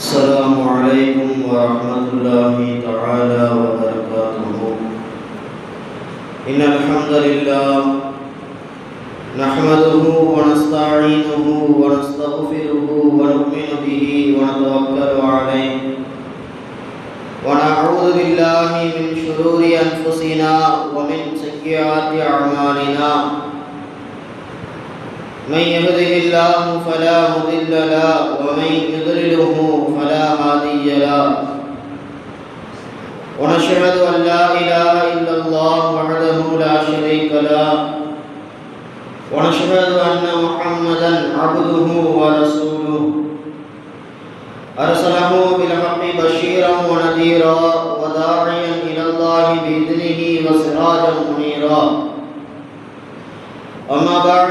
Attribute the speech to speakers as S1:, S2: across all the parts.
S1: السلام عليكم ورحمة الله تعالى وبركاته. إن الحمد لله نحمده ونستعينه ونستغفره ونؤمن به ونتوكل عليه. ونعوذ بالله من شرور أنفسنا ومن سيئات أعمالنا. من يهده الله فلا مضل له، ومن يضلله فلا هادي له. ونشهد ان لا اله الا الله وحده لا شريك له. ونشهد ان محمدا عبده ورسوله. ارسله بالحق بشيرا ونذيرا وداعيا الى الله باذنه وسراجا منيرا. اما بعد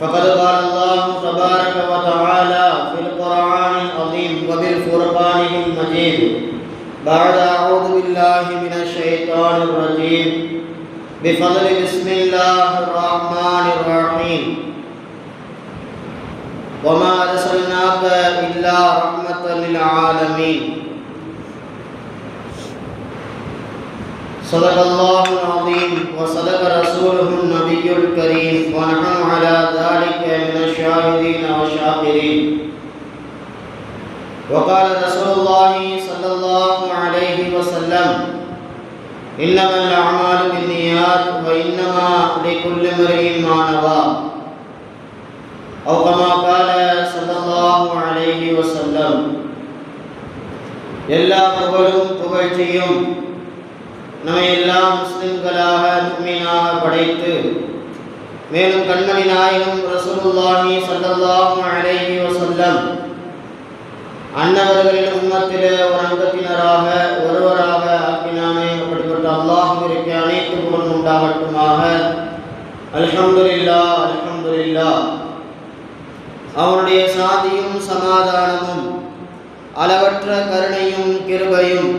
S1: فقد قال الله تبارك وتعالى في القرآن العظيم وبالفرقان المجيد. بعد أعوذ بالله من الشيطان الرجيم. بفضل بسم الله الرحمن الرحيم. وما أرسلناك إلا رحمة للعالمين. صدق الله العظيم وصدق رسوله النبي الكريم ونحن على ذلك من الشاهدين والشاكرين وقال رسول الله صلى الله عليه وسلم إنما الأعمال بالنيات وإنما لكل امرئ ما نوى أو كما قال صلى الله عليه وسلم எல்லா புகழும் புகழ்ச்சியும் நம்மை எல்லாம் முஸ்லிம்களாக முக்மீனாக படைத்து மேலும் கண்மணி நாயகம் ரசூலுல்லாஹி ஸல்லல்லாஹு அலைஹி வஸல்லம் அன்னவர்களின் உம்மத்திலே ஒரு அங்கத்தினராக ஒருவராக ஆக்கினானே அப்படிப்பட்ட அல்லாஹுவிற்கு அனைத்து புகழ் உண்டாகட்டுமாக. அல்ஹம்துலில்லா அல்ஹம்துலில்லா அவனுடைய சாதியும் சமாதானமும் அளவற்ற கருணையும் கிருபையும்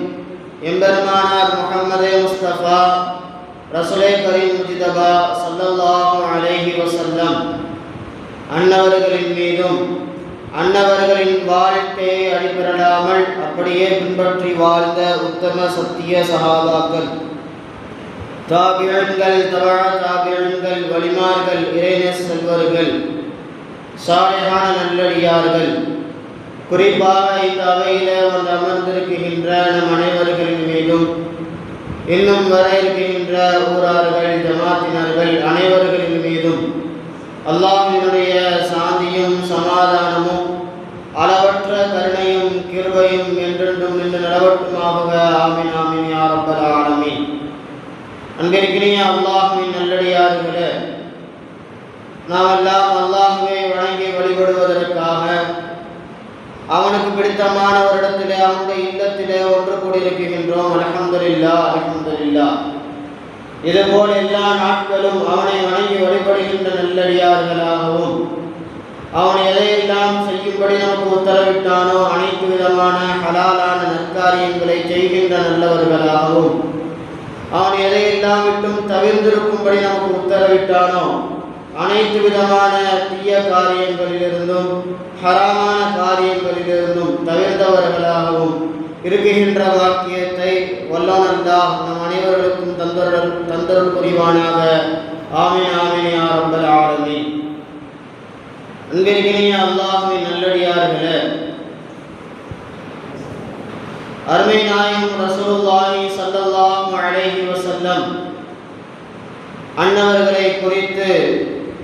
S1: எம்பெருமானார் முகமது முஸ்தபா ரசுலே கரீம் முஜிதபா சல்லல்லாஹு அலேஹி வசல்லம் அன்னவர்களின் மீதும் அன்னவர்களின் வாழ்க்கையை அடிபெறலாமல் அப்படியே பின்பற்றி வாழ்ந்த உத்தம சத்திய சகாபாக்கள். தாபியன்கள் தவா தாபியன்கள் வலிமார்கள் இறைநேச செல்வர்கள் சாலையான நல்லடியார்கள் குறிப்பாக இந்த அவையில் வந்து அமர்ந்திருக்கின்ற நம் அனைவர்களின் மீதும் இன்னும் வர இருக்கின்ற ஊரார்கள் ஜமாத்தினர்கள் அனைவர்களின் மீதும் அல்லாஹினுடைய சாந்தியும் சமாதானமும் அளவற்ற கருணையும் கிருபையும் என்றென்றும் நின்று நிலவட்டுமாக ஆமின் ஆமின் யாரப்பல் ஆலமீன். அன்பிற்கினிய அல்லாஹுவின் நல்லடியார்களே நாம் எல்லாம் அல்லாஹுவை வணங்கி வழிபடுவதற்காக அவனுக்கு பிடித்தமான ஒரு இடத்திலே அவனுடைய இல்லத்திலே ஒன்று கூடியிருக்கின்றோம் அலமதுல்லா அலமதுல்லா இதுபோல் எல்லா நாட்களும் அவனை வணங்கி வழிபடுகின்ற நல்லடியார்களாகவும் அவன் எதையெல்லாம் செய்யும்படி நமக்கு உத்தரவிட்டானோ அனைத்து விதமான ஹலாலான நற்காரியங்களை செய்கின்ற நல்லவர்களாகவும் அவன் எதையெல்லாம் விட்டும் தவிர்ந்திருக்கும்படி நமக்கு உத்தரவிட்டானோ அனைத்து விதமான தீய காரியங்களிலிருந்தும் ஹராமான காரியங்களிலிருந்தும் தவிர்த்தவர்களாகவும் இருக்குகின்ற வாக்கியத்தை வல்லனந்தா நம் அனைவர்களுக்கும் தந்தருள் தந்தருள் புரிவானாக. ஆமே ஆமே ஆரம்பல் ஆரம்பி அன்பிற்கினிய அல்லாஹுவின் நல்லடியார்களே அருமை நாயம் ரசூலுல்லாஹி ஸல்லல்லாஹு அலைஹி வஸல்லம் அன்னவர்களை குறித்து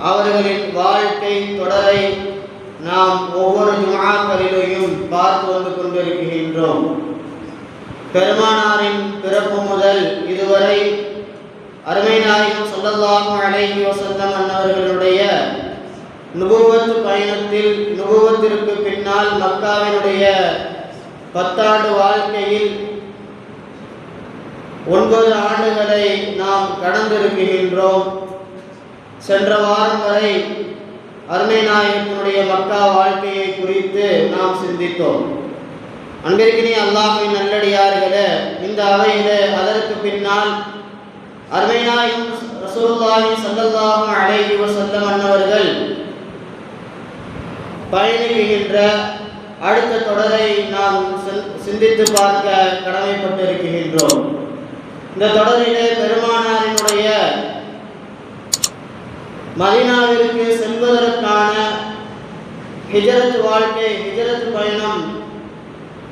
S1: அவர்களின் வாழ்க்கை தொடரை நாம் ஒவ்வொரு ஜுமாக்களிலேயும் பார்த்து வந்து கொண்டிருக்கின்றோம். பெருமானாரின் பிறப்பு முதல் இதுவரை அருமைநாயகம் நாயகம் சொல்லல்லாஹு வசந்தம் அன்னவர்களுடைய நுபுவத்து பயணத்தில் நுபுவத்திற்கு பின்னால் மக்காவினுடைய பத்தாண்டு வாழ்க்கையில் ஒன்பது ஆண்டுகளை நாம் கடந்திருக்கின்றோம். சென்ற வாரம் வரை அருமை நாயகனுடைய மக்கா வாழ்க்கையை குறித்து நாம் சிந்தித்தோம். அன்பிற்கினே அல்லாஹின் நல்லடியார்களே இந்த அவையிலே அதற்கு பின்னால் அருமை நாயகம் ரசூலுல்லாஹி ஸல்லல்லாஹு அலைஹி வஸல்லம் அன்னவர்கள் பயணிக்கின்ற அடுத்த தொடரை நாம் சிந்தித்து பார்க்க கடமைப்பட்டிருக்கின்றோம். இந்த தொடரிலே பெருமானாரினுடைய மதினாவிற்கு செல்வதற்கான ஹிஜரத் வாழ்க்கை ஹிஜரத் பயணம்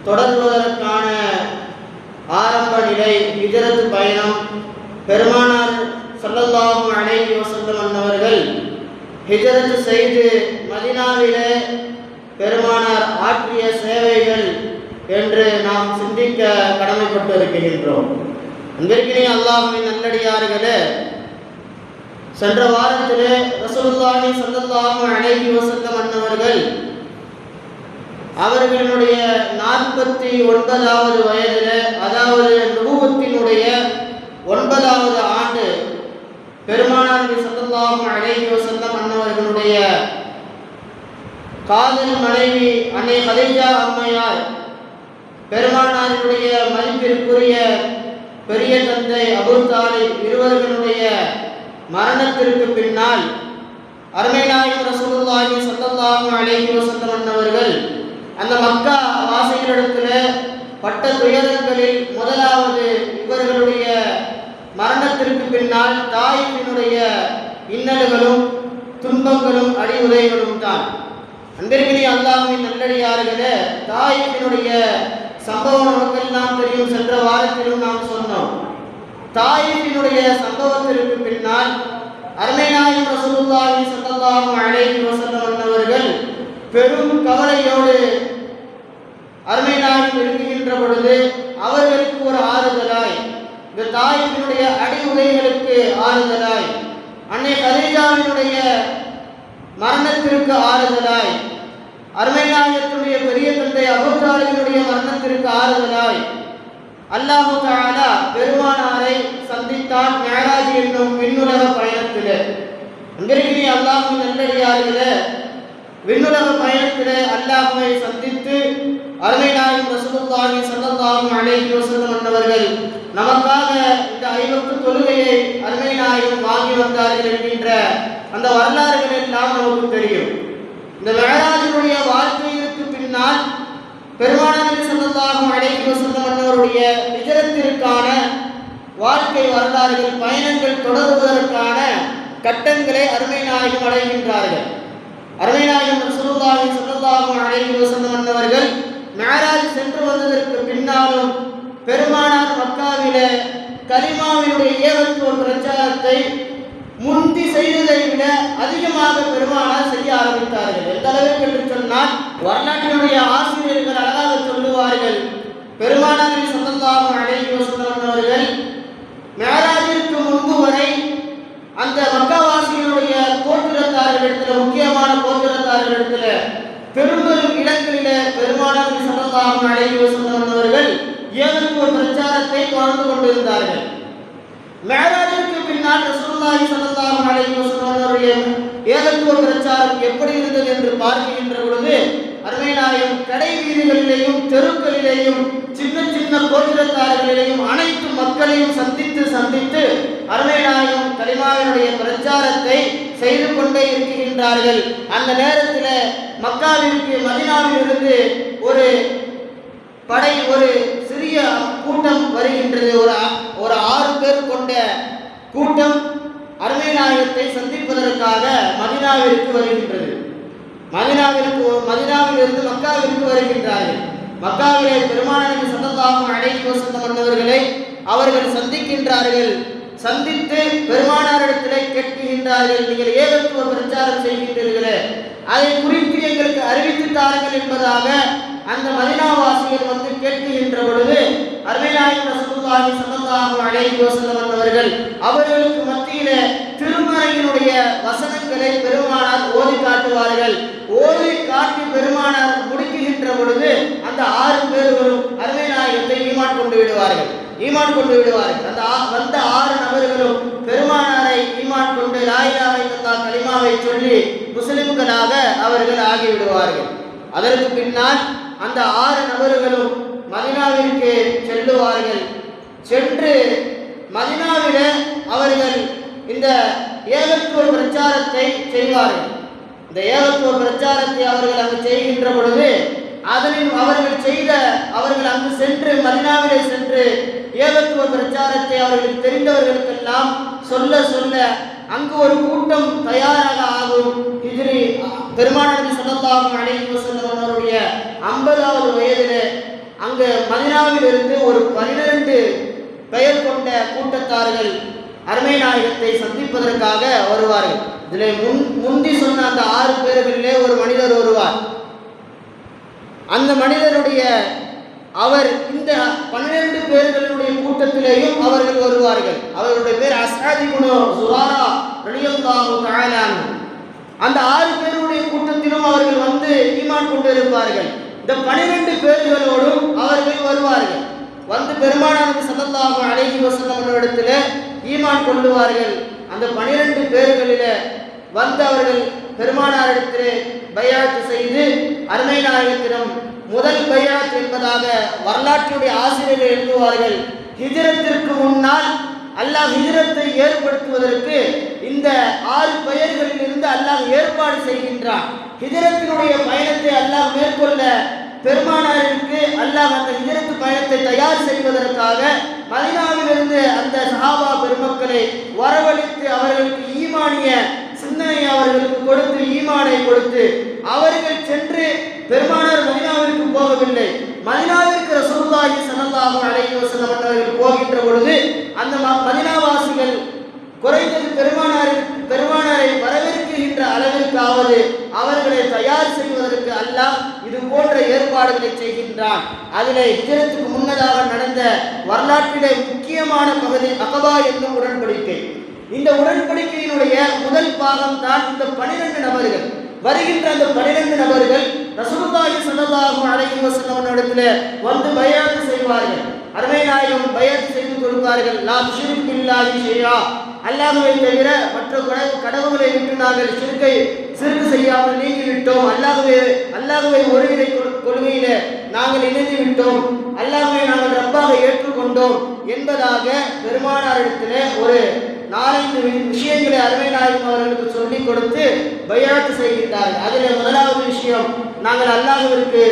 S1: தொடங்குவதற்கான ஆரம்ப நிலை ஹிஜரத் பயணம். பெருமானார் ஸல்லல்லாஹு அலைஹி வஸல்லம் அன்னவர்கள் ஹிஜரத் செய்து மதினாவிலே பெருமானார் ஆற்றிய சேவைகள் என்று நாம் சிந்திக்க கடமைப்பட்டிருக்கின்றோம். அன்பிற்கினே அல்லாஹ்வின் நல்லடியார்களே சென்ற வாரத்திலே ரசூலுல்லாஹி ஸல்லல்லாஹு அலைஹி வஸல்லம் அன்னவர்கள் அவர்களுடைய நாற்பத்தி ஒன்பதாவது வயதில் அதாவது நுபுவத்தினுடைய ஒன்பதாவது ஆண்டு பெருமானார் நபி ஸல்லல்லாஹு அலைஹி வஸல்லம் அன்னவர்களுடைய காதல் மனைவி அன்னை கதீஜா அம்மையார் பெருமானாரினுடைய மதிப்பிற்குரிய பெரிய தந்தை அபூ தாலிப் இருவர்களுடைய மரணத்திற்கு பின்னால் அருமைநாயகம் ரசூலுல்லாஹி ஸல்லல்லாஹு அலைஹி வஸல்லம் அவர்கள் அந்த மக்கா வாசிகளிடத்தில் பட்ட துயரங்களில் முதலாவது இவர்களுடைய மரணத்திற்கு பின்னால் தாயினுடைய இன்னல்களும் துன்பங்களும் அடிவுதைகளும் தான். அன்பிற்கினி அல்லாஹ்வின் நல்லடியார்களே தாயினுடைய சம்பவம் நமக்கெல்லாம் தெரியும். சென்ற வாரத்திலும் நாம் சொன்னோம். தாயினுடைய சம்பவத்திற்கு பின்னால் அருமைநாயகம் ரசூலுல்லாஹி ஸல்லல்லாஹு அலைஹி வஸல்லம் அவர்கள் பெரும் கவலையோடு அருமைநாயகம் இருக்குகின்ற பொழுது அவர்களுக்கு ஒரு ஆறுதலாய் இந்த தாயினுடைய அடி உதைகளுக்கு ஆறுதலாய் அன்னை கதீஜாவினுடைய மரணத்திற்கு ஆறுதலாய் அருமைநாயகத்துடைய பெரிய தந்தை அபுதாலினுடைய மரணத்திற்கு ஆறுதலாய் அல்லாஹு தஆலா பெருமானாரை சந்தித்தான் மேராஜ் என்னும் விண்ணுலக பயணத்திலே. அங்கிருக்கிறீ அல்லாஹு நல்லடியார்களே விண்ணுலக பயணத்திலே அல்லாஹுவை சந்தித்து அருமை நாயகம் ரசூலுல்லாஹி ஸல்லல்லாஹு அலைஹி வஸல்லம் அவர்கள் நமக்காக இந்த ஐவத்து தொழுகையை அருமை நாயகம் வாங்கி வந்தார்கள் என்கின்ற அந்த வரலாறுகள் எல்லாம் நமக்கு தெரியும். இந்த மேராஜனுடைய வாழ்க்கையிற்கு பின்னால் பெருமானார் ஸல்லல்லாஹு அலைஹி வஸல்லம் விஜயத்திற்கான வாழ்க்கை வரலாறுகள் பயணங்கள் தொடருவதற்கான கட்டங்களை அருமை நாயகம் அடைகின்றார்கள். அருமை நாயகம் ரசூலுல்லாஹி ஸல்லல்லாஹு அலைஹி வஸல்லம் மேராஜ் சென்று வந்ததற்கு பின்னாலும் பெருமானார் மக்காவில கரிமாவினுடைய ஏவத்துவ பிரச்சாரத்தை முந்தி செய்ததை விட அதிகமாக பெருமானார் செய்ய ஆரம்பித்தார்கள். எந்த அளவிற்கு என்று சொன்னால் வரலாற்றினுடைய ஆசிரியர்கள் அழகாக சொல்லுவார்கள். பெருமானாரின் ஸல்லல்லாஹு அலைஹி வஸல்லம் அவர்கள் மேராஜிற்கு முன்பு வரை அந்த மக்காவாசிகளுடைய கோத்திரத்தார்களிடத்தில் முக்கியமான கோத்திரத்தார்களிடத்தில் பெரும்பெரும் இடங்களிலே பெருமானாரின் ஸல்லல்லாஹு அலைஹி வஸல்லம் அவர்கள் ஏகத்துவ பிரச்சாரத்தை தொடர்ந்து கொண்டிருந்தார்கள். மேலாஜி பின்னால் ரசூலுல்லாஹி ஸல்லல்லாஹு அலைஹி வஸல்லம் அவருடைய ஏகத்துவ பிரச்சாரம் எப்படி இருந்தது என்று பார்க்கின்ற பொழுது அருமை கடை வீதிகளிலேயும் தெருக்களிலேயும் சின்ன சின்ன கோத்திரத்தார்களிலேயும் அனைத்து மக்களையும் சந்தித்து சந்தித்து அருமை நாயகம் கலிமாவினுடைய பிரச்சாரத்தை செய்து கொண்டே இருக்கின்றார்கள். அந்த நேரத்தில் மக்காவிற்கு மதினாவிலிருந்து ஒரு படை ஒரு சிறிய கூட்டம் வருகின்றது. ஒரு ஒரு ஆறு பேர் கொண்ட கூட்டம் அருமை நாயகத்தை சந்திப்பதற்காக மதினாவிற்கு வருகின்றது. மதினாவிற்கு மதினாவிலிருந்து மக்காவிற்கு வருகின்றார்கள். மக்காவிலே பெருமானாரின் சந்தத்தாகும் அழைத்து வசந்தம் வந்தவர்களை அவர்கள் சந்திக்கின்றார்கள். சந்தித்து பெருமானாரிடத்திலே கேட்கின்றார்கள் நீங்கள் ஏகத்துவ பிரச்சாரம் செய்கின்றீர்களே? அதை குறித்து எங்களுக்கு அறிவித்து தாருங்கள் என்பதாக அந்த மதினாவாசிகள் வந்து கேட்கின்ற பொழுது அருமையாயின் ரசூலுல்லாஹி ஸல்லல்லாஹு அலைஹி வஸல்லம் அவர்கள் அவர்களுக்கு மத்தியில திருமறையினுடைய வசனங்களை பெருமானார் ஓதி காட்டுவார்கள். ஓதி காட்டி பெருமானார் முடிக்கின்ற பொழுது அந்த ஆறு பேர்களும் அருமைநாயகத்தை ஈமான் கொண்டு விடுவார்கள்? ஈமான் கொண்டு விடுவார்கள். அந்த ஆ- வந்த ஆறு நபர்களும் பெருமானாரை ஈமான் கொண்டு லாயிலாவை தந்தா கலிமாவை சொல்லி முஸ்லிம்களாக அவர்கள் ஆகிவிடுவார்கள். அதற்கு பின்னால் அந்த ஆறு நபர்களும் மதினாவிற்கு செல்லுவார்கள். சென்று மதினாவில அவர்கள் இந்த ஏகத்துவ பிரச்சாரத்தை செய்வார்கள். இந்த ஏகத்துவ பிரச்சாரத்தை அவர்கள் அங்கு செய்கின்ற பொழுது அதனில் அவர்கள் செய்த அவர்கள் அங்கு சென்று மதினாவிலே சென்று ஏகத்துவ பிரச்சாரத்தை அவர்களுக்கு தெரிந்தவர்களுக்கெல்லாம் சொல்ல சொல்ல அங்கு ஒரு கூட்டம் தயாராக ஆகும். ஹிஜ்ரி பெருமானது சொல்லத்தாகும் அழைப்பு சென்றவர்களுடைய ஐம்பதாவது வயதிலே அங்கு மதினாவிலிருந்து ஒரு பனிரெண்டு பெயர் கொண்ட கூட்டத்தார்கள் அருமை நாயகத்தை சந்திப்பதற்காக வருவார்கள். இதில் முன் முந்தி சொன்ன அந்த ஆறு பேர்களிலே ஒரு மனிதர் வருவார். அந்த மனிதருடைய அவர் இந்த பன்னிரண்டு பேர்களுடைய கூட்டத்திலேயும் அவர்கள் வருவார்கள். அவர்களுடைய பேர் அசாதி குணோ சுராரா ரலியல்லாஹு தஆலா அந்த ஆறு பேருடைய கூட்டத்திலும் அவர்கள் வந்து ஈமான் கொண்டிருப்பார்கள். இந்த பனிரெண்டு பேர்களோடும் அவர்கள் வருவார்கள். வந்து பெருமானாருக்கு ஸல்லல்லாஹு அலைஹி வஸல்லம் இடத்துல ஈமான் கொள்ளுவார்கள். அந்த பனிரெண்டு பேர்களில் வந்து அவர்கள் பெருமானாரிடத்திலே பயாத்து செய்து அருமை நாயகத்திடம் முதல் பையாத் என்பதாக வரலாற்றுடைய ஆசிரியர்கள் எழுதுவார்கள். ஹிஜரத்திற்கு முன்னால் அல்லாஹ் ஹிஜரத்தை ஏற்படுத்துவதற்கு இந்த ஆறு பெயர்களில் இருந்து அல்லாஹ் ஏற்பாடு செய்கின்றான். ஹிஜரத்தினுடைய பயணத்தை அல்லாஹ் மேற்கொள்ள பெருமானாருக்கு அல்லாஹ் அந்த ஹிஜரத்து பயணத்தை தயார் செய்வதற்காக மதினாவிலிருந்து அந்த சஹாபா பெருமக்களை வரவழைத்து அவர்களுக்கு ஈமானிய சிந்தனை அவர்களுக்கு கொடுத்து ஈமானை கொடுத்து அவர்கள் சென்று பெருமானார் மதினாவிற்கு போகவில்லை. மதினாவிற்கு ரசூலுல்லாஹி ஸல்லல்லாஹு அலைஹி வஸல்லம் அவர்கள் போகின்ற பொழுது அந்த ம- மதினாவாசிகள் குறைந்தது பெருமானார் பெருமானாரை வரவேற்கின்ற அளவிற்காவது அவர்களை தயார் செய்வதற்கு அல்லாஹ் இது போன்ற ஏற்பாடுகளை செய்கின்றான். அதிலே ஹிஜரத்துக்கு முன்னதாக நடந்த வரலாற்றிலே முக்கியமான பகுதி அகபா என்னும் உடன்படிக்கை. இந்த உடன்படிக்கையினுடைய முதல் பாகம் தான் இந்த பனிரெண்டு நபர்கள். வருகின்ற அந்த பனிரெண்டு நபர்கள் ரசூலுல்லாஹி ஸல்லல்லாஹு அலைஹி வஸல்லம் இடத்திலே வந்து பயாத்து செய்வார்கள். அருமை நாயகம் பயாத்து செய்து கொடுப்பார்கள் லா துஷ்ரிக் பில்லாஹி ஷையா அல்லாஹ்வை தவிர மற்ற கடவுளை விட்டு நாங்கள் சிறுக்கை சிறுக்கு செய்யாமல் நீங்கிவிட்டோம். அல்லாஹ்வை அல்லாஹ்வை ஒருவினை கொள்கையில நாங்கள் இணைந்து விட்டோம். அல்லாஹ்வை நாங்கள் ரப்பாக ஏற்றுக்கொண்டோம் என்பதாக பெருமானாரிடத்திலே ஒரு நாலஞ்சு விஷயங்களை அருமை நாயகம் அவர்களுக்கு சொல்லிக் கொடுத்து பயாத்து செய்கின்றார். அதில் முதலாவது விஷயம் நாங்கள் அல்லாஹுவிற்கு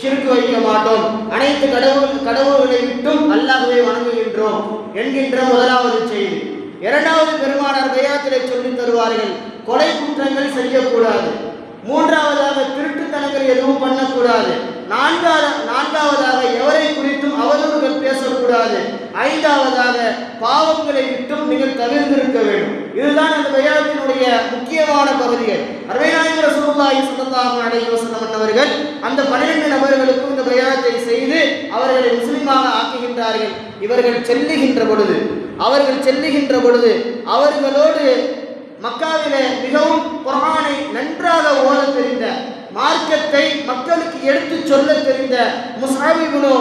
S1: சிறுக்கு வைக்க மாட்டோம். அனைத்து கடவுள் கடவுள்களை விட்டும் அல்லாஹுவை வணங்குகின்றோம் என்கின்ற முதலாவது செய்தி இரண்டாவது பெருமானார் பயாத்திரை சொல்லித் தருவார்கள் கொலை குற்றங்கள் செய்யக்கூடாது. மூன்றாவதாக திருட்டுத்தனங்கள் எதுவும் பண்ணக்கூடாது. நான்காவது நான்காவதாக எவரை குறித்தும் அவதூறுகள் பேசக்கூடாது. ஐந்தாவதாக பாவங்களை விட்டும் நீங்கள் தவிர்த்திருக்க வேண்டும். இதுதான் அந்த பயாத்தினுடைய முக்கியமான பகுதிகள். அருமைநாயகர் ரசூலுல்லாஹி ஸல்லல்லாஹு அலைஹி வஸல்லம் அவர்கள் அந்த 12 நபர்களுக்கும் இந்த பிரயாணத்தை செய்து அவர்களை முஸ்லிமாக ஆக்குகின்றார்கள். இவர்கள் செல்லுகின்ற பொழுது அவர்கள் செல்லுகின்ற பொழுது அவர்களோடு மக்காவிலே மிகவும் குரானை நன்றாக ஓத தெரிந்த மார்க்கத்தை மக்களுக்கு எடுத்துச் சொல்ல தெரிந்த முஸ்ஹாபிபுனு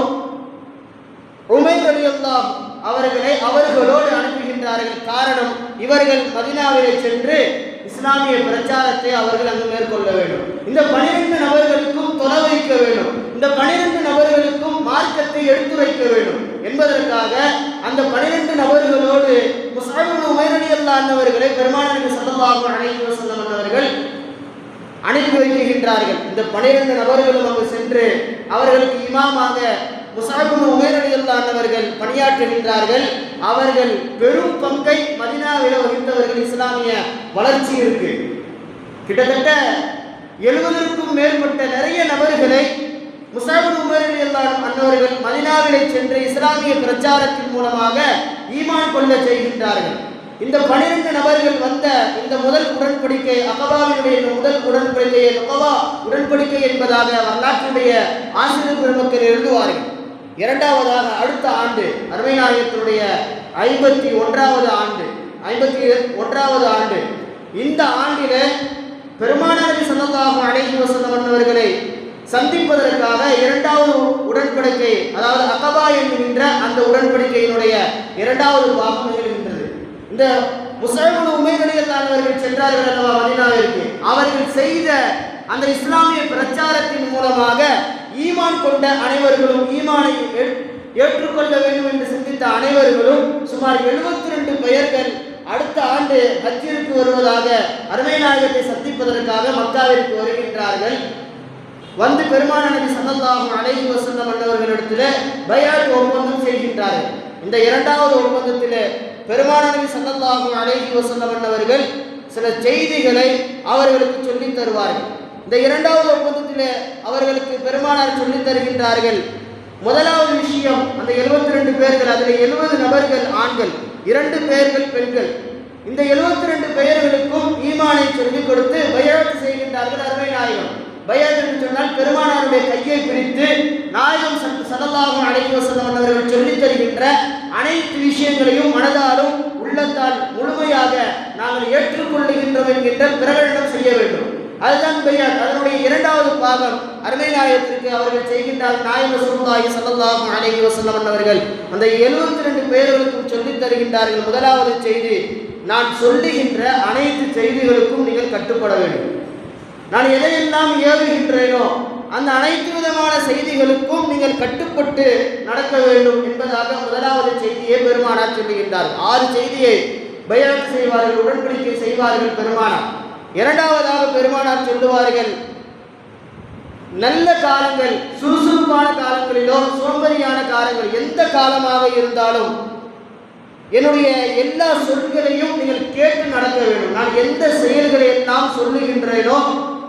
S1: உமைர் ரலியல்லாஹ் அவர்களை அவர்களோடு அனுப்புகின்றார்கள். காரணம் இவர்கள் மதினாவிலே சென்று இஸ்லாமிய பிரச்சாரத்தை அவர்கள் அங்கு மேற்கொள்ள வேண்டும். இந்த பனிரெண்டு நபர்களுக்கும் தொலை வைக்க வேண்டும். இந்த பனிரெண்டு நபர்களுக்கும் மார்க்கத்தை எடுத்துரைக்க வேண்டும் என்பதற்காக அந்த பனிரெண்டு நபர்களோடு முஸ்லிம் உமைர் ரலியல்லாஹ் அவர்களை சந்தமாக ஸல்லல்லாஹு அலைஹி வஸல்லம் அவர்கள் அனுப்பி வைக்கின்றார்கள். இந்த பனிரெண்டு நபர்களும் அங்கு சென்று அவர்களுக்கு இமாமாக முசாபுன் உமேர் அலியல்லான் பணியாற்றுகின்றார்கள். அவர்கள் பெரும் பங்கை மதினாவில வகித்தவர்கள் இஸ்லாமிய வளர்ச்சி இருக்கு. கிட்டத்தட்ட எழுபதற்கும் மேற்பட்ட நிறைய நபர்களை முசாபின் உமர் எல்லாரும் அன்னவர்கள் மதினாவிலே சென்று இஸ்லாமிய பிரச்சாரத்தின் மூலமாக ஈமான் கொள்ள செய்கின்றார்கள். இந்த பனிரெண்டு நபர்கள் வந்த இந்த முதல் உடன்படிக்கை அகபாவினுடைய முதல் உடன்படிக்கையை அகபா உடன்படிக்கை என்பதாக வரலாற்றுடைய ஆசிரியர் பெருமக்கள் எழுதுவார்கள். இரண்டாவதாக அடுத்த ஆண்டு அருமைநாயகத்தினுடைய ஐம்பத்தி ஒன்றாவது ஆண்டு ஐம்பத்தி ஒன்றாவது ஆண்டு. இந்த ஆண்டில பெருமானாரி ஸல்லல்லாஹு அலைஹி வஸல்லம் அவர்களை சந்திப்பதற்காக இரண்டாவது உடன்படிக்கை அதாவது அகபா என்கின்ற அந்த உடன்படிக்கையினுடைய இரண்டாவது பாகம் நிகழ்கின்றது. இந்த முஸ்லிம்கள் அவர்கள் சென்றார்கள் அல்லவா மதினாவிற்கு? அவர்கள் செய்த அந்த இஸ்லாமிய பிரச்சாரத்தின் மூலமாக ஈமான் கொண்ட அனைவர்களும் ஈமானை ஏற்றுக்கொள்ள வேண்டும் என்று சிந்தித்த அனைவர்களும் சுமார் 72 ரெண்டு பெயர்கள் அடுத்த ஆண்டு ஹஜ்ஜிற்கு வருவதாக அருமை நாயகத்தை சந்திப்பதற்காக மக்காவிற்கு வருகின்றார்கள். வந்து பெருமான நபி ஸல்லல்லாஹு அலைஹி வஸல்லம் அன்னவர்களிடத்தில் பயாட் ஒப்பந்தம் செய்கின்றார்கள் இந்த இரண்டாவது ஒப்பந்தத்தில் பெருமான நபி ஸல்லல்லாஹு அலைஹி வஸல்லம் அன்னவர்கள் சில செய்திகளை அவர்களுக்கு சொல்லித் தருவார்கள். இந்த இரண்டாவது ஒப்பந்தத்தில் அவர்களுக்கு பெருமானார் சொல்லித் தருகின்றார்கள். முதலாவது விஷயம் அந்த 72 ரெண்டு பேர்கள் அதில் எழுபது நபர்கள் ஆண்கள் இரண்டு பேர்கள் பெண்கள். இந்த 72 ரெண்டு பெயர்களுக்கும் ஈமானை சொல்லிக் கொடுத்து பயாத்து செய்கின்றார்கள் அருமை நாயகம் பயாத் என்று சொன்னால் பெருமானாருடைய கையை பிடித்து நாயகம் சல்லல்லாஹு அலைஹி வஸல்லம் அவர்கள் சொல்லித் தருகின்ற அனைத்து விஷயங்களையும் மனதாலும் உள்ளத்தால் முழுமையாக நாங்கள் ஏற்றுக்கொள்ளுகின்றோம் என்கின்ற பிரகடனம் செய்ய வேண்டும். அதுதான் பையாத் அதனுடைய இரண்டாவது பாகம் அருமை நாயகத்திற்கு அவர்கள் செய்கின்றார் நாயக சுருந்தாயி சல்லல்லாஹு அலைஹி வஸல்லம் அவர்கள். அந்த 72 ரெண்டு பேர்களுக்கும் சொல்லித் தருகின்றார்கள். முதலாவது செய்தி நான் சொல்லுகின்ற அனைத்து செய்திகளுக்கும் நீங்கள் கட்டுப்பட வேண்டும். நான் எதையெல்லாம் ஏவுகின்றேனோ அந்த அனைத்து விதமான செய்திகளுக்கும் நீங்கள் கட்டுப்பட்டு நடக்க வேண்டும் என்பதாக முதலாவது செய்தியை பெருமானார் சொல்லுகின்றார். ஆறு செய்தியை பயான் செய்வார்கள் உடன்படிக்கை செய்வார்கள் பெருமானார். இரண்டாவதாக பெருமானார் சொல்லுவார்கள் நல்ல காலங்கள் சுறுசுறுப்பான காலங்களிலோ சோம்பரியான காலங்கள் எந்த காலமாக இருந்தாலும் என்னுடைய எல்லா சொற்களையும் நீங்கள் கேட்டு நடக்க வேண்டும். நான் எந்த செயல்களை எல்லாம் சொல்லுகின்றேனோ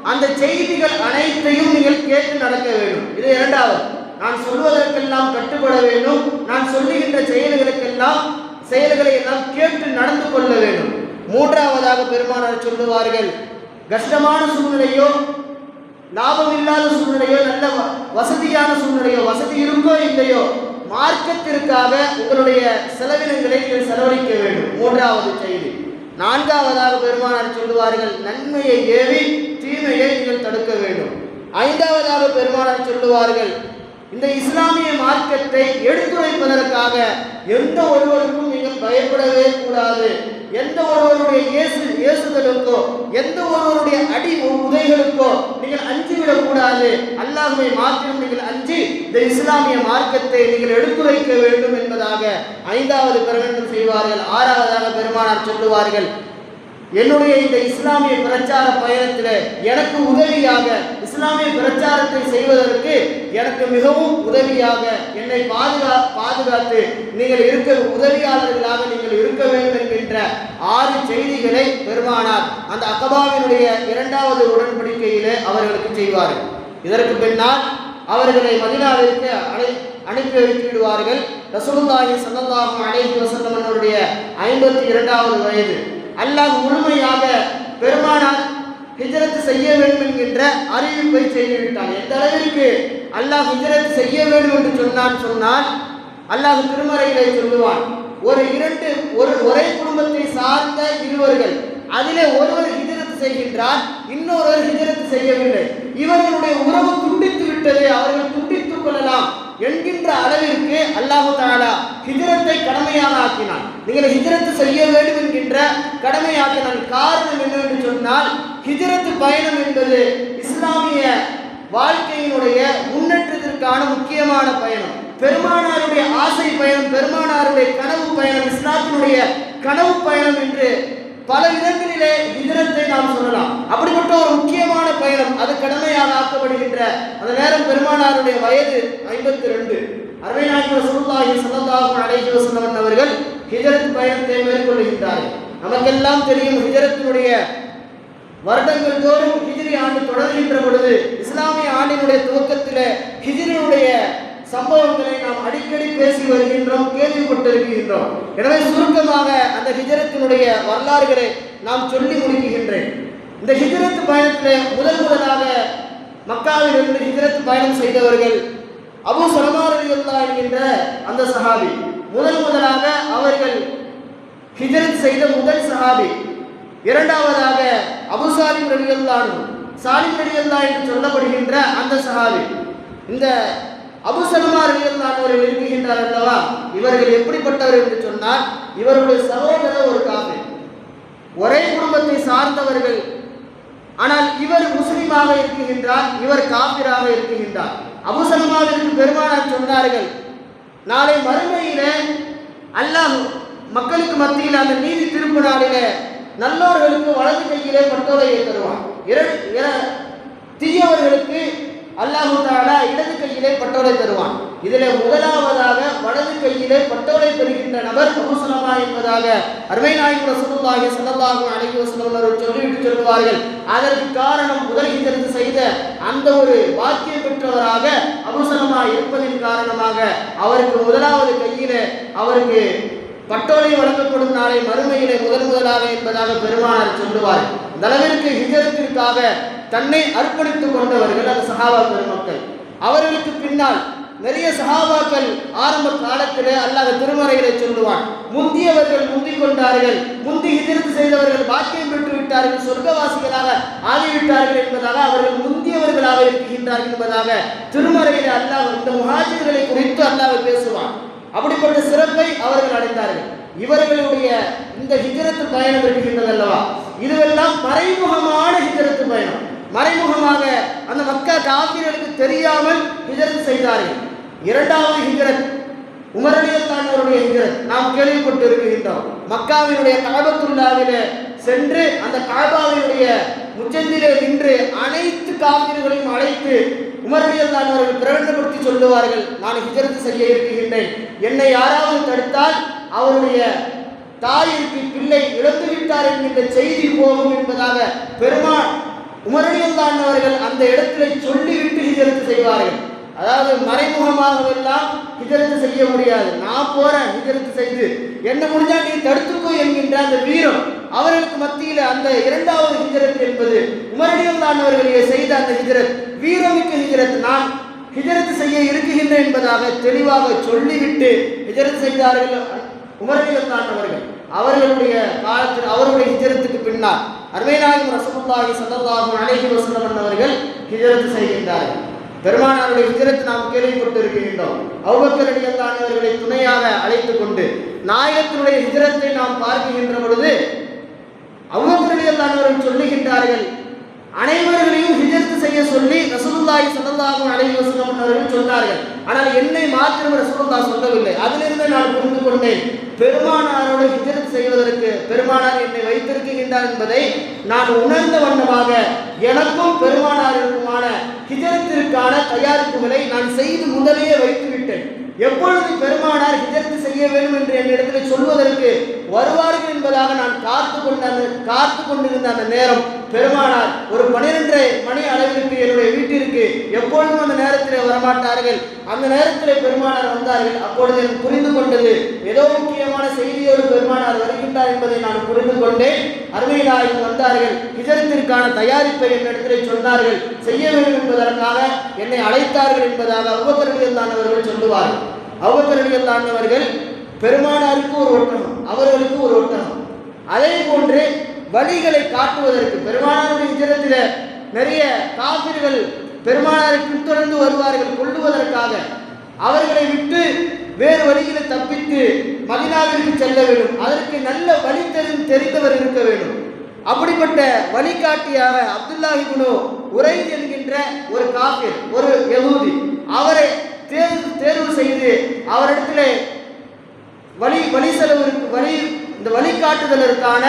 S1: அந்த செய்திகள் அனைத்தையும் நீங்கள் கேட்டு நடக்க வேண்டும். இது இரண்டாவது. நான் சொல்வதற்கெல்லாம் கட்டுப்பட வேண்டும். நான் சொல்லுகின்ற செயல்களுக்கெல்லாம் செயல்களை எல்லாம் கேட்டு நடந்து கொள்ள வேண்டும். மூன்றாவதாக பெருமானார் சொல்லுவார்கள் கஷ்டமான சூழ்நிலையோ லாபம் இல்லாத சூழ்நிலையோ நல்ல வ- வசதியான சூழ்நிலையோ வசதி இருக்கோ இல்லையோ மார்க்கத்திற்காக உங்களுடைய செலவினங்களை நீங்கள் செலவழிக்க வேண்டும். மூன்றாவது செய்தி. நான்காவதாக பெருமானார் சொல்லுவார்கள் நன்மையை ஏவி தீமையை நீங்கள் தடுக்க வேண்டும். ஐந்தாவதாக பெருமானார் சொல்லுவார்கள் இந்த இஸ்லாமிய மார்க்கத்தை எடுத்துரைப்பதற்காக எந்த ஒருவருக்கும் நீங்கள் பயப்படவே கூடாது. எந்த ஒருவருடைய இயேசு இயேசுதலுக்கோ எந்த ஒருவருடைய அடி உதைகளுக்கோ நீங்கள் அஞ்சு கூடாது. அல்லாஹ்வை மாத்திரம் நீங்கள் அஞ்சி இந்த இஸ்லாமிய மார்க்கத்தை நீங்கள் எடுத்துரைக்க வேண்டும் என்பதாக ஐந்தாவது பிரகடனம் செய்வார்கள். ஆறாவதாக பெருமானார் சொல்லுவார்கள் என்னுடைய இந்த இஸ்லாமிய பிரச்சார பயணத்தில் எனக்கு உதவியாக இஸ்லாமிய பிரச்சாரத்தை செய்வதற்கு எனக்கு மிகவும் உதவியாக என்னை பாதுகா பாதுகாத்து நீங்கள் இருக்க உதவியாளர்களாக நீங்கள் இருக்க வேண்டும் என்கின்ற ஆறு செய்திகளை பெருமானார் அந்த அகபாவினுடைய இரண்டாவது உடன்படிக்கையிலே அவர்களுக்கு செய்வார்கள். இதற்கு பின்னால் அவர்களை மதினாவிற்கு அழை அனுப்பி வைத்துவிடுவார்கள் ரசூலுல்லாஹி ஸல்லல்லாஹு அலைஹி வஸல்லம் அவருடைய ஐம்பத்தி இரண்டாவது வயது. அல்லாஹ் முழுமையாக பெருமானார் ஹிஜரத் செய்ய வேண்டும் என்கின்ற அறிவிப்பை செய்துவிட்டான். எந்த அளவிற்கு அல்லாஹ் ஹிஜரத் செய்ய வேண்டும் என்று சொன்னான் சொன்னால் அல்லாஹ் திருமறையிலே சொல்லுவான் ஒரு இரண்டு ஒரு ஒரே குடும்பத்தை சார்ந்த இருவர்கள் அதிலே ஒருவர் ஹிஜரத் செய்கின்றார் இன்னொருவர் ஹிஜரத் செய்யவில்லை. இவர்களுடைய உறவு துண்டித்து அவர்கள் துண்டித்துக் கொள்ளலாம் என்கின்ற அளவிற்கு அல்லாஹு தாலா ஹிஜரத்தை கடமையாக ஆக்கினான். நீங்கள் ஹிஜரத்து செய்ய வேண்டும் என்கின்ற கடமையாக்கினான் காரணம் என்னவென்று சொன்னால் ஹிஜரத்து பயணம் என்பது இஸ்லாமிய வாழ்க்கையினுடைய முன்னேற்றத்திற்கான முக்கியமான பயணம். பெருமானாருடைய ஆசை பயணம் பெருமானாருடைய கனவு பயணம் இஸ்லாத்தினுடைய கனவு பயணம் என்று பல விதங்களிலே ஹிஜரத்தை நாம் சொல்லலாம். அப்படிப்பட்ட ஒரு முக்கியமான பயணம் அது கடமையாக ஆக்கப்படுகின்ற அந்த நேரம் பெருமானாருடைய வயது ஐம்பத்தி ரெண்டு அருமைநாயக சுருந்தாகி சல்லல்லாஹு அலைஹி வஸல்லம் அவர்கள் ஹிஜரத் பயணத்தை மேற்கொள்கின்றார்கள். நமக்கெல்லாம் தெரியும் ஹிஜரத்தினுடைய வருடங்கள் தோறும் ஹிஜிரி ஆண்டு தொடர்கின்ற பொழுது இஸ்லாமிய ஆண்டினுடைய துவக்கத்தில் ஹிஜ்ரியுடைய சம்பவங்களை நாம் அடிக்கடி பேசி வருகின்றோம் கேள்விப்பட்டிருக்கின்றோம். எனவே சுருக்கமாக அந்த ஹிஜரத்தினுடைய வரலாறுகளை நாம் சொல்லி முடிக்கின்றேன். இந்த ஹிஜரத் பயணத்தில் முதல் முதலாக மக்காவிலிருந்து ஹிஜரத் பயணம் செய்தவர்கள் அபு சலமார் என்கின்ற அந்த சஹாபி. முதல் முதலாக அவர்கள் ஹிஜரத் செய்த முதல் சஹாபி. இரண்டாவதாக அபு சாலிம் ரலியல்லானு சாலிம் ரலியல்லா என்று சொல்லப்படுகின்ற அந்த சஹாபி. இந்த அபுசலமா சல்மா ரலியல்லான் அல்லவா? இவர்கள் எப்படிப்பட்டவர் என்று சொன்னால் இவருடைய சகோதரர் ஒரு காஃபி. ஒரே குடும்பத்தை சார்ந்தவர்கள். ஆனால் இவர் முஸ்லீமாக இருக்குகின்றார் இவர் காபிராக இருக்குகின்றார் அபு சல்மாவிற்கு பெருமானார் சொன்னார்கள் நாளை மறுமையில அல்லாஹ் மக்களுக்கு மத்தியில் அந்த நீதி திருப்பு நாளில நல்லோர்களுக்கு வலது கையிலே பட்டோலையை தருவான். தீயவர்களுக்கு அல்லாஹு தாலா இடது கையிலே பட்டோலை தருவான் இதில் முதலாவதாக வலது கையிலே பட்டோலை பெறுகின்ற நபர் அபுசலமா என்பதாக அருமை நாயகம் ரசூலுல்லாஹி ஸல்லல்லாஹு அழகிய வஸல்லம் சொல்லிவிட்டு சொல்லுவார்கள். அதற்கு காரணம் முதல் ஹிஜரத் செய்த அந்த ஒரு வாக்கியம் பெற்றவராக அபுசலமா இருப்பதின் காரணமாக அவருக்கு முதலாவது கையிலே அவருக்கு பட்டோலை வழங்கப்படும் நாளை மறுமையிலே முதல் முதலாக என்பதாக பெருமானார் சொல்லுவார். இந்த அளவிற்கு ஹிஜரத்திற்காக தன்னை அர்ப்பணித்துக் கொண்டவர்கள் அந்த சஹாபா பெருமக்கள். அவர்களுக்கு பின்னால் நிறைய சகாபாக்கள் ஆரம்ப காலத்தில் அல்லாத திருமறைகளை சொல்லுவான். முந்தியவர்கள் முந்திக் கொண்டார்கள் முந்தி எதிர்த்து செய்தவர்கள் பாக்கியம் பெற்று விட்டார்கள் சொர்க்கவாசிகளாக ஆகிவிட்டார்கள் என்பதாக அவர்கள் முந்தியவர்களாக இருக்கின்றார்கள் என்பதாக திருமறையில் அல்லாஹ் இந்த முகாஜர்களை குறித்து அல்லாஹ் பேசுவான். அப்படிப்பட்ட சிறப்பை அவர்கள் அடைந்தார்கள். இவர்களுடைய இந்த ஹிஜரத்து பயணம் இருக்கின்றது அல்லவா இதுவெல்லாம் மறைமுகமான ஹிஜரத்து பயணம். மறைமுகமாக அந்த மக்கா காப்பீர்களுக்கு தெரியாமல் ஹிஜரத் செய்தார்கள். இரண்டாவது ஹிஜரத் உமரடியத்தானவருடைய ஹிஜரத். நாம் கேள்விப்பட்டு இருக்கின்றோம் மக்காவினுடைய காபத்துள்ளாவில சென்று அந்த காபாவினுடைய முச்சந்திலே நின்று அனைத்து காப்பீர்களையும் அழைத்து உமரடியல்லான் அவர்கள் பிரகடனப்படுத்தி சொல்லுவார்கள் நான் ஹிஜரத் செய்ய இருக்கின்றேன். என்னை யாராவது தடுத்தால் அவருடைய தாயிற்கு பிள்ளை இழந்து விட்டார் என்கின்ற செய்தி போகும் என்பதாக பெருமாள் உமரடியல்லான் அவர்கள் அந்த இடத்திலே சொல்லிவிட்டு ஹிஜரத்து செய்வார்கள். அதாவது மறைமுகமாகவெல்லாம் ஹிஜரத்து செய்ய முடியாது. நான் போறேன் ஹிஜரத்து செய்து என்ன முடிஞ்சா நீ தடுத்துக்கோ என்கின்ற அந்த வீரம் அவர்களுக்கு மத்தியில் அந்த இரண்டாவது ஹிஜரத் என்பது உமரடியல்லான் அவர்களே செய்த அந்த ஹிஜரத். வீரமிக்க ஹிஜரத். நான் ஹிஜரத்து செய்ய இருக்குகின்ற என்பதாக தெளிவாக சொல்லிவிட்டு ஹிஜரத் செய்தார்கள் உமரடியல்லான் அவர்கள். அவர்களுடைய காலத்தில் அவருடைய ஹிஜரத்துக்கு பின்னால் அருமைநாயகம் ரசமுல்லாஹி ஸல்லல்லாஹு அலைஹி வஸல்லம் அவர்கள் ஹிஜரத்து செய்கின்றார்கள். பெருமானாருடைய ஹிஜரத்து நாம் கேள்விப்பட்டிருக்கின்றோம். அவுபக்கர் அடியல்லான் அவர்களை துணையாக அழைத்துக் கொண்டு நாயகத்தினுடைய ஹிஜரத்தை நாம் பார்க்கின்ற பொழுது அவுபக்கர் அடியல்லான் அவர்கள் சொல்லுகின்றார்கள் அனைவர்களையும் ஹிஜரத்து செய்ய சொல்லி ரசூலுல்லாஹி ஸல்லல்லாஹு அலைஹி வஸல்லம் அவர்கள் சொன்னார்கள். ஆனால் என்னை மாத்திரம் ரசூலுல்லாஹ் சொல்லவில்லை. அதிலிருந்து நான் புரிந்து கொண்டேன். பெருமானாரோடு ஹிஜரத் செய்வதற்கு பெருமானார் என்னை வைத்திருக்கின்றார் என்பதை நான் உணர்ந்த வண்ணமாக எனக்கும் பெருமானாருக்குமான ஹிஜரத்திற்கான தயாரிப்புகளை நான் செய்து முதலே வைத்து விட்டேன் எப்பொழுது யார் ஹிஜரத்து செய்ய வேண்டும் என்று என்னிடத்தில் சொல்வதற்கு வருவார்கள் என்பதாக நான் காத்து கொண்ட அந்த காத்து கொண்டிருந்த அந்த நேரம். பெருமானார் ஒரு பனிரெண்டரை மணி அளவிற்கு என்னுடைய வீட்டிற்கு எப்பொழுதும் அந்த நேரத்தில் வரமாட்டார்கள். அந்த நேரத்தில் பெருமானார் வந்தார்கள். அப்பொழுது எனக்கு புரிந்து கொண்டது ஏதோ முக்கியமான செய்தியோடு பெருமானார் வருகின்றார் என்பதை நான் புரிந்து கொண்டேன். அருமையிலாயில் வந்தார்கள். ஹிஜரத்திற்கான தயாரிப்பை என்னிடத்தில் சொன்னார்கள். செய்ய வேண்டும் என்பதற்காக என்னை அழைத்தார்கள் என்பதாக அவ்வக்கரடியில் அவர்கள் சொல்லுவார்கள். அவ்வக்கரடியில் தாண்டவர்கள் பெருமானாருக்கு ஒரு ஒட்டகம் அவர்களுக்கு ஒரு ஒட்டகம். அதே போன்று வழிகளை காட்டுவதற்கு பெருமானாருடைய இஜரத்தில் நிறைய காபிர்கள் பெருமானாரை பின்தொடர்ந்து வருவார்கள் கொள்ளுவதற்காக அவர்களை விட்டு வேறு வழியில் தப்பித்து மதினாவிற்கு செல்ல வேண்டும். அதற்கு நல்ல வழி தெரிந்து தெரிந்தவர் இருக்க வேண்டும். அப்படிப்பட்ட வழிகாட்டியாக அப்துல்லாஹி குனு உரை என்கின்ற ஒரு காபிர் ஒரு யகூதி அவரை தேர்வு தேர்வு செய்து அவரிடத்தில் வழி வழி செலவிற்கு வழி இந்த வழிகாட்டுதலுக்கான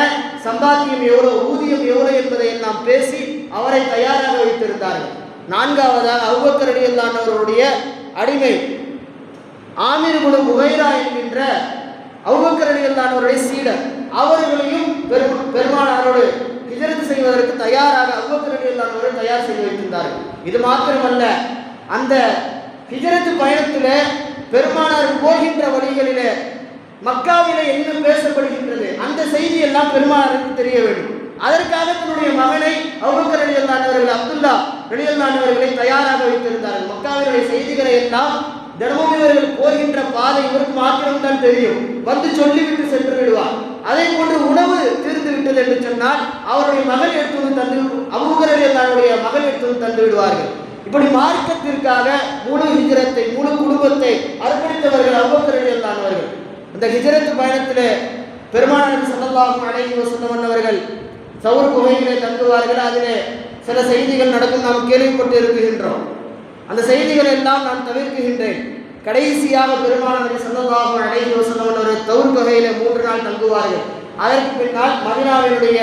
S1: சம்பாத்தியம் எவ்வளோ ஊதியம் எவ்வளோ என்பதை எல்லாம் பேசி அவரை தயாராக வைத்திருந்தார்கள். நான்காவதாக அவுபக்கர் அடியல்லானவருடைய அடிமை. ஆமீர் குழு முகைரா என்கின்ற அவுபக்கர் அடியல்லானவருடைய சீடர். அவர்களையும் பெரும் பெருமானாரோடு ஹிஜரத்து செய்வதற்கு தயாராக அவுபக்கர் அடியல்லானவரை தயார் செய்து வைத்திருந்தார்கள். இது மாத்திரமல்ல அந்த ஹிஜரத்து பயணத்திலே பெருமானார் போகின்ற வழிகளிலே மக்காவிலே என்ன பேசப்படுகின்றது அந்த செய்தி எல்லாம் பெருமானாருக்கு தெரிய வேண்டும். அதற்காக தன்னுடைய மகனை அவுபக்கர் அலியல்லானவர்கள் அப்துல்லா அலியல்லானவர்களை தயாராக வைத்திருந்தார்கள். மக்காவினுடைய செய்திகளை எல்லாம் தினமும் இவர்கள் போகின்ற பாதை இவருக்கு மாத்திரம்தான் தெரியும். வந்து சொல்லிவிட்டு சென்று விடுவார். அதே போன்று உணவு தீர்ந்து விட்டது என்று சொன்னால் அவருடைய மகள் எடுத்து வந்து தந்து அபூபக்கர் மகள் எடுத்து வந்து தந்து விடுவார்கள். இப்படி மார்க்கத்திற்காக முழு ஹிஜரத்தை முழு குடும்பத்தை அர்ப்பணித்தவர்கள் அபூபக்கர் அந்த இந்த ஹிஜரத் பயணத்திலே பெருமானார் ஸல்லல்லாஹு அலைஹி வஸல்லம் அவர்கள் சவுர் குகையிலே தங்குவார்கள். அதிலே சில செய்திகள் நடக்கும் நாம் கேள்விப்பட்டு இருக்கின்றோம் அந்த செய்திகள் எல்லாம் நான் தவிர்க்குகின்றேன் கடைசியாக பெருமானார் ஸல்லல்லாஹு அலைஹி வஸல்லம் அவர்கள் தவுர் குகையிலே மூன்று நாள் தங்குவார்கள். அதற்கு பின்னால் மதினாவினுடைய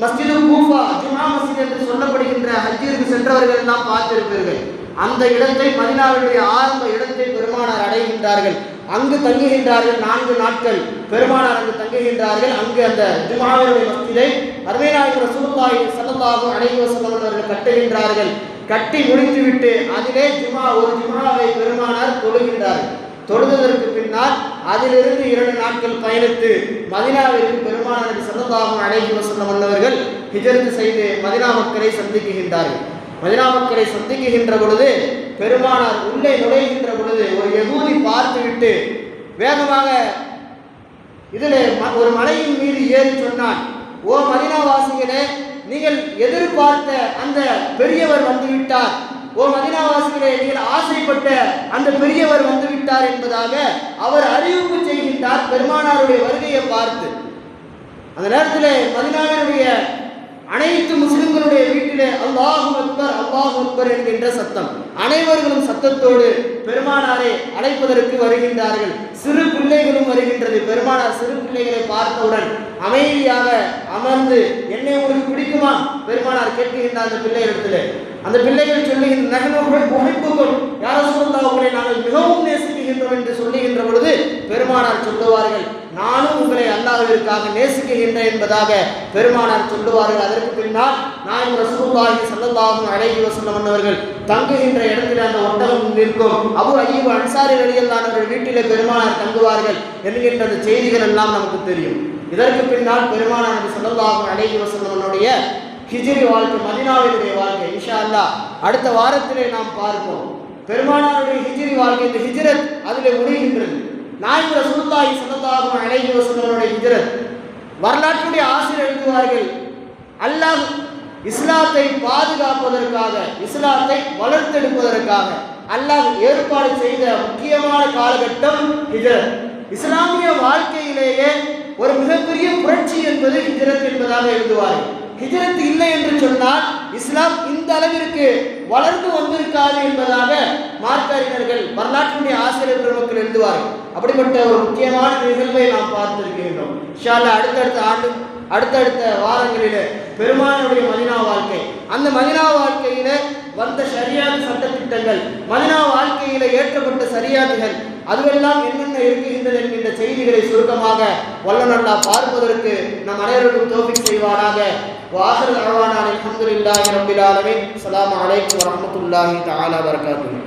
S1: மஸ்ஜிது கூஃபா ஜுமா மஸ்ஜித் என்று சொல்லப்படுகின்ற ஹஜ்ஜிற்கு சென்றவர்கள் எல்லாம் பார்த்திருப்பீர்கள். அந்த இடத்தை மதினாவுடைய ஆரம்ப இடத்தை பெருமானார் அடைகின்றார்கள். அங்கு தங்குகின்றார்கள் நான்கு நாட்கள். பெருமானார் அங்கு தங்குகின்றார்கள். அங்கு அந்த ஜுமாவினுடைய மஸ்ஜிதை அருமைநாயகர் ரசூலுல்லாஹி ஸல்லல்லாஹு அலைஹி வஸல்லம் அவர்கள் கட்டுகின்றார்கள். கட்டி முடித்துவிட்டு அதிலே ஜுமா ஒரு ஜுமாவை பெருமானார் தொழுகின்றார்கள் தொழுததற்கு பின்னால் அதிலிருந்து இரண்டு நாட்கள் பயணித்து மதினாவிற்கு பெருமானார் நபி அழகி அலைஹி வந்தவர்கள் ஹிஜ்ரத் செய்து மதினா மக்களை சந்திக்குகின்றார்கள். மதினா மக்களை சந்திக்குகின்ற பொழுது பெருமானார் உள்ளே நுழைகின்ற பொழுது ஒரு எகூதி பார்த்துவிட்டு வேகமாக இதில் ம- ஒரு மலையின் மீது ஏறி சொன்னான் ஓ மதினாவாசிகளே நீங்கள் எதிர்பார்த்த அந்த பெரியவர் வந்துவிட்டார். ஓ மதினாவாசிகளே நீங்கள் ஆசைப்பட்ட அந்த பெரியவர் வந்துவிட்டார் என்பதாக அவர் அறிவிப்பு செய்கின்றார் பெருமானாருடைய வருகையை பார்த்து. அந்த நேரத்தில் மதினாவினுடைய அனைத்து முஸ்லிம்களுடைய வீட்டிலே அல்லாஹு அக்பர் அல்லாஹு அக்பர் என்கின்ற சத்தம். அனைவர்களும் சத்தத்தோடு பெருமானாரை அழைப்பதற்கு வருகின்றார்கள். சிறு பிள்ளைகளும் வருகின்றது. பெருமானார் சிறு பிள்ளைகளை பார்த்தவுடன் அமைதியாக அமர்ந்து என்னை உங்களுக்கு பிடிக்குமா? பெருமானார் கேட்கின்ற அந்த பிள்ளைகளிடத்தில் அந்த பிள்ளைகள் சொல்லுகின்ற நகனவர்கள் புகைப்புகள் யார சொல்லா உங்களை நாங்கள் மிகவும் நேசிக்கின்றோம் என்று சொல்லுகின்ற பொழுது பெருமானார் சொல்லுவார்கள் நானும் உங்களை அல்லாஹ்விற்காக நேசிக்கின்றேன் என்பதாக பெருமானார் சொல்லுவார்கள். அதற்கு பின்னால் நான் ரசூலுல்லாஹி ஸல்லல்லாஹு அலைஹி வஸல்லம் அவர்கள் தங்குகின்ற இடத்தில் அந்த ஒட்டகம் நிற்கும். அபு ஐயோ அன்சாரி ரலியல்லாஹு வீட்டிலே பெருமானார் தங்குவார்கள் என்கின்ற அந்த செய்திகள் எல்லாம் நமக்கு தெரியும். இதற்கு பின்னால் பெருமானார் நபி ஸல்லல்லாஹு அலைஹி ஹிஜ்ரி வாழ்க்கை மதினாவினுடைய வாழ்க்கை இஷா அல்லா அடுத்த வாரத்திலே நாம் பார்ப்போம். பெருமானாருடைய ஹிஜிரி வாழ்க்கை இந்த ஹிஜ்ரத் அதிலே முடிகின்றது. நாயகர் சுல்தாய் ஸல்லல்லாஹு அலைஹி வஸல்லமுடைய ஹிஜ்ரத். வரலாற்றுடைய ஆசிரியர் எழுதுவார்கள் அல்லாஹ் இஸ்லாத்தை பாதுகாப்பதற்காக இஸ்லாத்தை வளர்த்தெடுப்பதற்காக அல்லாஹ் ஏற்பாடு செய்த முக்கியமான காலகட்டம் ஹிஜ்ரத். இஸ்லாமிய வாழ்க்கையிலேயே ஒரு மிகப்பெரிய புரட்சி என்பது ஹிஜ்ரத் என்பதாக எழுதுவார்கள். ஹிஜரத் இல்லை என்று சொன்னால் இஸ்லாம் இந்த அளவிற்கு வளர்ந்து வந்திருக்காது என்பதாக மார்க்கறிஞர்கள் வரலாற்றுடைய ஆசிரியர் பெருமக்கள் எழுதுவார்கள். அப்படிப்பட்ட ஒரு முக்கியமான நிகழ்வை நாம் பார்த்திருக்கின்றோம். ஷாலா அடுத்தடுத்த ஆண்டு அடுத்தடுத்த வாரங்களிலே பெருமானுடைய மதினா வாழ்க்கை. அந்த மதினா வாழ்க்கையில வந்த சரியான சட்டத்திட்டங்கள் மதினா வாழ்க்கையில ஏற்றப்பட்ட சரியாதுகள் அதுவெல்லாம் என்னென்ன இருக்கின்றது என்கின்ற செய்திகளை சுருக்கமாக வல்லநல்லா பார்ப்பதற்கு நம் அனைவருக்கும் தோப்பிக் செய்வானாக வாசல் அழவானான் அலமதுல்லாஹி ரப்பில் ஆலமீன். அஸ்ஸலாமு அலைக்கும் வரஹ்மத்துல்லாஹி தஆலா வபரகாத்துஹு.